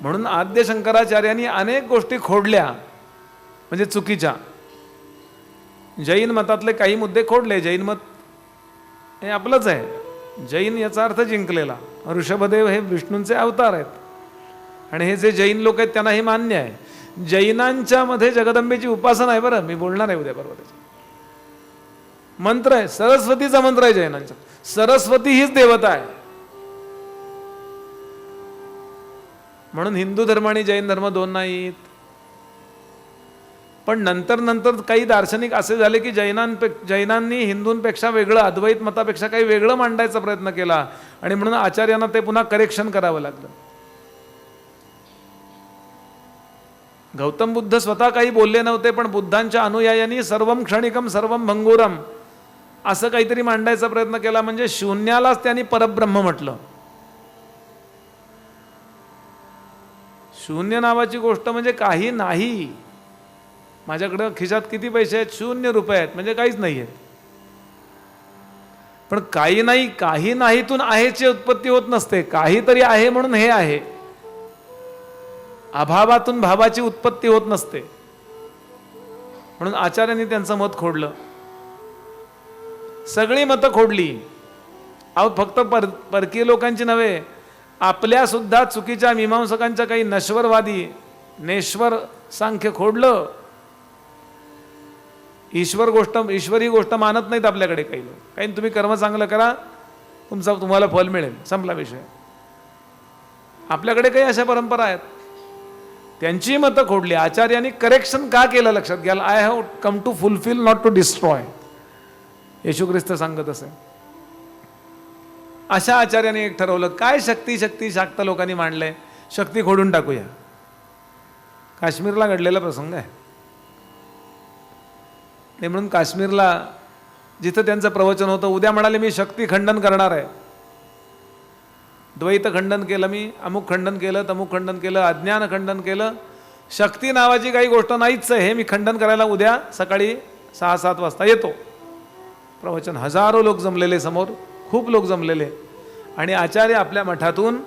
म्हणून आद्य शंकराचार्यांनी अनेक गोष्टी खोडल्या म्हणजे चुकीच्या. जैन मतातले काही मुद्दे खोडले जैन मत हे आपलंच आहे. जैन याचा अर्थ जिंकलेला. ऋषभदेव हे विष्णूंचे अवतार आहेत. आणि हे जे जैन लोक आहेत त्यांना हे मान्य आहे. जैनांच्या मध्ये जगदंबेची उपासना आहे बरं. मी बोलणार आहे उद्या बरोबर मंत्र आहे. सरस्वतीचा मंत्र आहे जैनांचा. सरस्वती हीच देवता आहे. म्हणून हिंदू धर्म आणि जैन धर्म दोन नाहीत. पण नंतर नंतर काही दार्शनिक असे झाले की जैनांपे जैनांनी हिंदूंपेक्षा वेगळं अद्वैत मतापेक्षा काही वेगळं मांडायचा प्रयत्न केला. आणि म्हणून आचार्यांना ते पुन्हा करेक्शन करावं लागलं. गौतम बुद्ध स्वतः काही बोलले नव्हते पण बुद्धांच्या अनुयायांनी सर्वम क्षणिकम सर्वम भंगुरम असं काहीतरी मांडायचा प्रयत्न केला म्हणजे शून्यालाच त्यांनी परब्रह्म म्हटलं. शून्य नावाची गोष्ट म्हणजे काही नाही. माझ्याकडं खिशात किती पैसे आहेत? शून्य रुपये आहेत म्हणजे काहीच नाही आहेत. पण काही नाही काही नाहीतून आहेची उत्पत्ती होत नसते. काहीतरी आहे म्हणून हे आहे. अभावातून भावाची उत्पत्ती होत नसते. म्हणून आचार्यांनी त्यांचं मत खोडलं. सगळी मतं खोडली. अहो फक्त पर परकीय लोकांची नव्हे आपल्या सुद्धा चुकीच्या मीमांसकांच्या काही नश्वरवादी नेश्वर सांख्य खोडलं ईश्वर गोष्ट ईश्वरी गोष्ट मानत नाहीत आपल्याकडे काही लोक. काही तुम्ही कर्म चांगलं करा तुमचा तुम्हाला फल मिळेल. संपला विषय. आपल्याकडे काही अशा परंपरा आहेत. त्यांची मतं खोडली. आचार्यांनी करेक्शन का केलं लक्षात घ्याल? I have come to fulfil not to destroy Yeshu Khrist सांगत असेल अशा आचार्याने एक ठरवलं काय शक्ती शक्ती शाक्त लोकांनी मांडलंय? शक्ती खोडून टाकूया. काश्मीरला घडलेला प्रसंग आहे. ते म्हणून काश्मीरला जिथं त्यांचं प्रवचन होतं उद्या म्हणाले मी शक्ती खंडन करणार आहे. द्वैत खंडन केलं मी अमुक खंडन केलं तमुक खंडन केलं अज्ञान खंडन केलं. शक्ती नावाची काही गोष्ट नाहीच आहे हे मी खंडन करायला उद्या सकाळी सहा सात वाजता येतो. प्रवचन हजारो लोक जमलेले समोर. खूप लोक जमलेले. आणि आचार्य आपल्या मठातून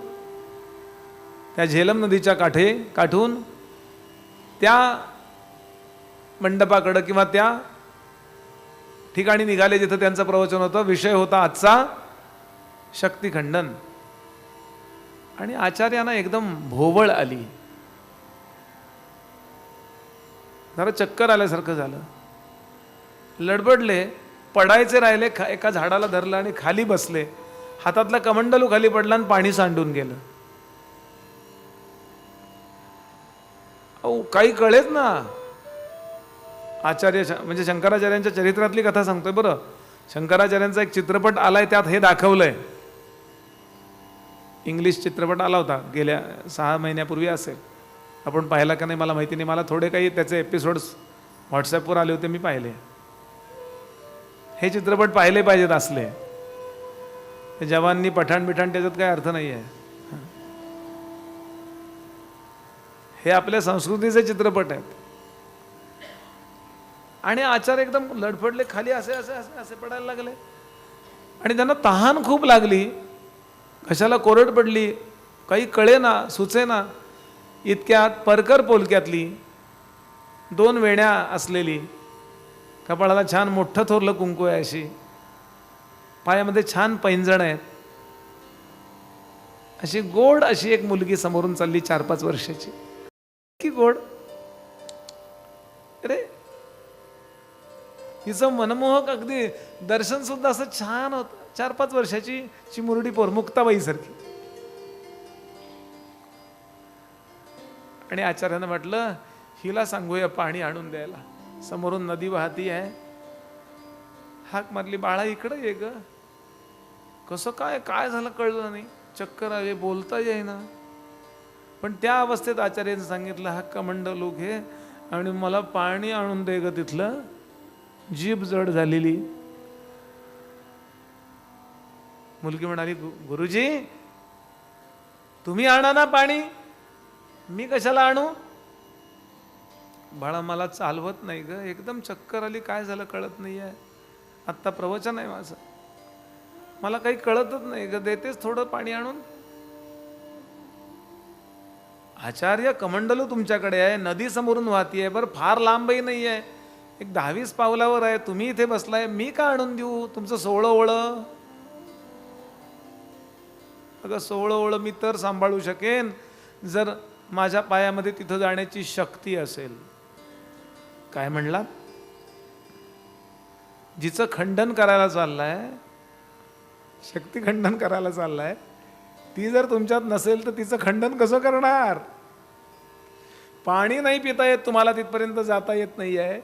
त्या झेलम नदीच्या काठे काठून त्या मंडपाकडं किंवा त्या ठिकाणी निघाले जिथं त्यांचं प्रवचन होतं विषय होता आजचा शक्तिखंडन. आणि आचार्यांना एकदम भोवळ आली. जरा चक्कर आल्यासारखं झालं. लडबडले. पडायचे राहिले खा एका झाडाला धरलं आणि खाली बसले. हातातला कमंडलू खाली पडला आणि पाणी सांडून गेलं. अहो काही कळेच ना. आचार्य म्हणजे शंकराचार्यांच्या चरित्रातली कथा सांगतोय बरं. शंकराचार्यांचा एक चित्रपट आलाय त्यात हे दाखवलंय. इंग्लिश चित्रपट आला होता गेल्या सहा महिन्यापूर्वी असेल. आपण पाहिला का नाही मला माहिती नाही. मला थोडे काही त्याचे एपिसोड्स व्हॉट्सॲपवर आले होते मी पाहिले. हे चित्रपट पाहिले पाहिजेत असले. जवाननी पठाण बिठाण त्याच्यात काही अर्थ नाही आहे हे आपल्या संस्कृतीचे चित्रपट आहेत. आणि आचार एकदम लडफडले खाली असे असे असे असे पडायला लागले. आणि त्यांना तहान खूप लागली. कशाला कोरड पडली? काही कळे ना सुचे ना इतक्यात परकर पोलक्यातली दोन वेण्या असलेली कपाळाला छान मोठं थोरलं कुंकू आहे अशी. पायामध्ये छान पैंजण आहेत. अशी गोड अशी एक मुलगी समोरून चालली चार पाच वर्षाची. की गोड? अरे हिचं मनमोहक अगदी दर्शन सुद्धा असं छान होत. चार पाच वर्षाची चिमुरडी पोर मुक्ताबाई सारखी. आणि आचार्यानं म्हटलं हिला सांगूया पाणी आणून द्यायला. समोरून नदी वाहती आहे. हाक मारली बाळा इकडं ये ग. कसं काय काय झालं कळलं नाही. चक्कर आले बोलता येईना. पण त्या अवस्थेत आचार्याने सांगितलं हा कमंड लोक हे आणि मला पाणी आणून दे ग तिथलं. जीभ जड झालेली. मुलगी म्हणाली "गु- गुरुजी तुम्ही आणा ना पाणी. मी कशाला आणू? बाळा मला चालवत नाही ग. एकदम चक्कर आली काय झालं कळत नाही आहे आत्ता प्रवचन आहे माझं. मला काही कळतच नाही ग. देतेच थोडं पाणी आणून? आचार्य कमंडलू तुमच्याकडे आहे. नदी समोरून वाहतीये. बरं फार लांबही नाही आहे एक दहावीस पावलावर आहे. तुम्ही इथे बसलाय. मी का आणून देऊ? तुमचं सोहळं ओळं अगं सोहळं ओळं मी तर सांभाळू शकेन. जर माझ्या पायामध्ये तिथं जाण्याची शक्ती असेल. काय म्हणला? जिचं खंडन करायला चाललाय शक्ती खंडन करायला चाललाय ती जर तुमच्यात नसेल तर तिचं खंडन कसं करणार? पाणी नाही पिता येत तुम्हाला तिथपर्यंत जाता येत नाही आहे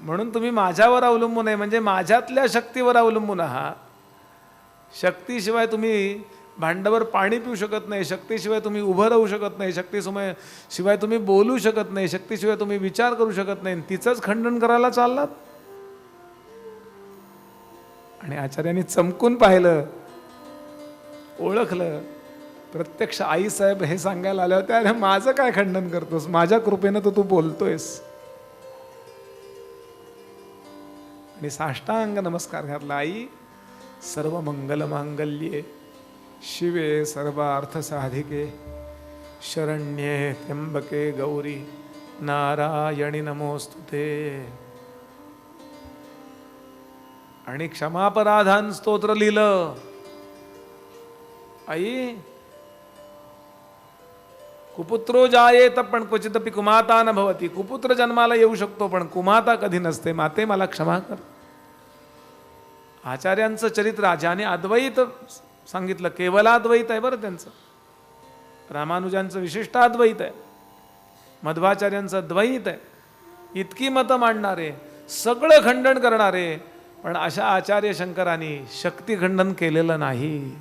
म्हणून तुम्ही माझ्यावर अवलंबून आहे म्हणजे माझ्यातल्या शक्तीवर अवलंबून आहात. शक्तीशिवाय तुम्ही भांडावर पाणी पिऊ शकत नाही शक्तीशिवाय तुम्ही उभं राहू शकत नाही शक्तीसमय शिवाय तुम्ही बोलू शकत नाही शक्तीशिवाय तुम्ही विचार करू शकत नाही तिचंच खंडन करायला चाललात? आणि आचार्यांनी चमकून पाहिलं ओळखलं प्रत्यक्ष आई साहेब हे सांगायला आल्या होत्या अरे माझं काय खंडन करतोस? माझ्या कृपेनं तर तू बोलतोयस. आणि साष्टांग नमस्कार घातला आई सर्व मंगल मांगल्ये शिवे सर्वार्थसाधिके शरण्ये त्र्यंबके गौरी नारायणी नमोस्तुते आणि क्षमापराधान स्तोत्र लिहिलं. आई कुपुत्रो जायेत पण क्वचितपी कुमाता न भवती. कुपुत्र जन्माला येऊ शकतो पण कुमाता कधी नसते. माते मला क्षमा कर. आचार्यांचं चरित्र राजाने अद्वैत सांगितलं केवलाद्वैत आहे बरं त्यांचं. रामानुजांचं विशिष्ट अद्वैत आहे. मध्वाचार्यांचं द्वैत आहे. इतकी मतं मांडणारे सगळं खंडन करणारे पण अशा आचार्य शंकरांनी शक्ती खंडन केलेलं नाही.